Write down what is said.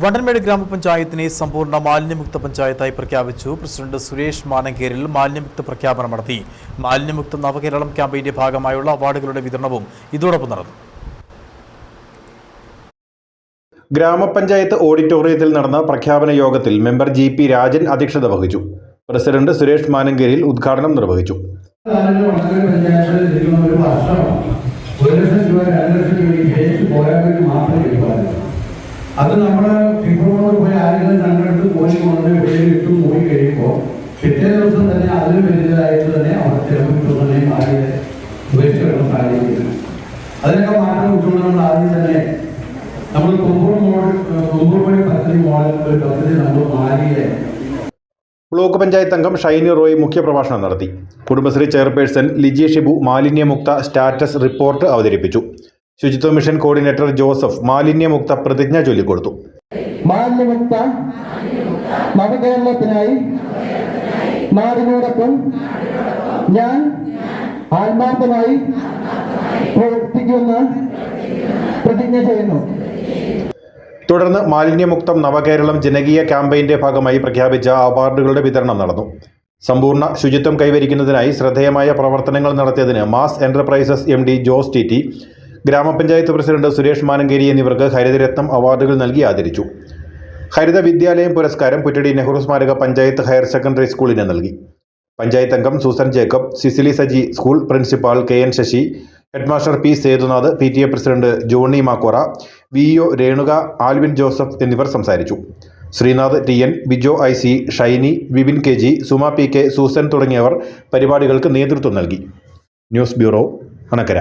വണ്ടൻമേട് ഗ്രാമപഞ്ചായത്തിനെ സമ്പൂർണ മാലിന്യമുക്ത പഞ്ചായത്തായി പ്രഖ്യാപിച്ചു. പ്രസിഡന്റ് സുരേഷ് മാനങ്കേരിൽ മാലിന്യമുക്ത പ്രഖ്യാപനം നടത്തി. മാലിന്യമുക്ത നവകേരളം ക്യാമ്പയിന്റെ ഭാഗമായുള്ള അവാർഡുകളുടെ വിതരണവും ഇതോടൊപ്പം നടന്നു. ഗ്രാമപഞ്ചായത്ത് ഓഡിറ്റോറിയത്തിൽ നടന്ന പ്രഖ്യാപന യോഗത്തിൽ മെമ്പർ ജി പി രാജൻ അധ്യക്ഷത വഹിച്ചു. പ്രസിഡന്റ് സുരേഷ് മാനങ്കേരിൽ ഉദ്ഘാടനം നിർവഹിച്ചു. ആളുകൾ ദിവസം തന്നെ അതിന് വലുതായിട്ട് തന്നെ അവിടെ ചെലവ് മാറിയ ഉപേക്ഷകളും സാഹചര്യം അതിനൊക്കെ മാറ്റം ഉൾക്കൊണ്ട് നമ്മൾ ആദ്യം തന്നെ നമ്മൾ കുമ്പൂർ മോൾ കുമ്പൂർ വഴി പദ്ധതി മോഡൽ ഒരു പദ്ധതി നമ്മൾ മാറിയെ ബ്ലോക്ക് പഞ്ചായത്ത് അംഗം ഷൈനി റോയ് മുഖ്യപ്രഭാഷണം നടത്തി. കുടുംബശ്രീ ചെയർപേഴ്സൺ ലിജി ഷിബു മാലിന്യമുക്ത സ്റ്റാറ്റസ് റിപ്പോർട്ട് അവതരിപ്പിച്ചു. ശുചിത്വ മിഷൻ കോർഡിനേറ്റർ ജോസഫ് മാലിന്യമുക്ത പ്രതിജ്ഞ ചൊല്ലിക്കൊടുത്തു. മാലിന്യമുക്ത നവകേരളത്തിനായി നാടിനോടൊപ്പം ഞാൻ ആത്മാർത്ഥമായി പ്രവർത്തിക്കുമെന്ന് പ്രതിജ്ഞ ചെയ്യുന്നു. തുടർന്ന് മാലിന്യമുക്തം നവകേരളം ജനകീയ ക്യാമ്പയിന്റെ ഭാഗമായി പ്രഖ്യാപിച്ച അവാർഡുകളുടെ വിതരണം നടന്നു. സമ്പൂർണ ശുചിത്വം കൈവരിക്കുന്നതിനായി ശ്രദ്ധേയമായ പ്രവർത്തനങ്ങൾ നടത്തിയതിന് Mass Enterprises M D Jose T T ഗ്രാമപഞ്ചായത്ത് പ്രസിഡന്റ് സുരേഷ് മാനങ്കേരി എന്നിവർക്ക് ഹരിതരത്നം അവാർഡുകൾ നൽകി ആദരിച്ചു. ഹരിത വിദ്യാലയം പുരസ്കാരം പുറ്റടി നെഹ്റു സ്മാരക പഞ്ചായത്ത് ഹയർ സെക്കൻഡറി സ്കൂളിന് നൽകി. പഞ്ചായത്ത് അംഗം Susan Jacob Cicily Saji school principal K N Sasi headmaster P Sethunath P T A president Johnny Makkora V O Renuka Alvin Joseph എന്നിവർ സംസാരിച്ചു. Sreenath T N Bijo I C Shiny Vipin K G Suma P K Susan തുടങ്ങിയവർ പരിപാടികൾക്ക് നേതൃത്വം നൽകി. News bureau Anakkara.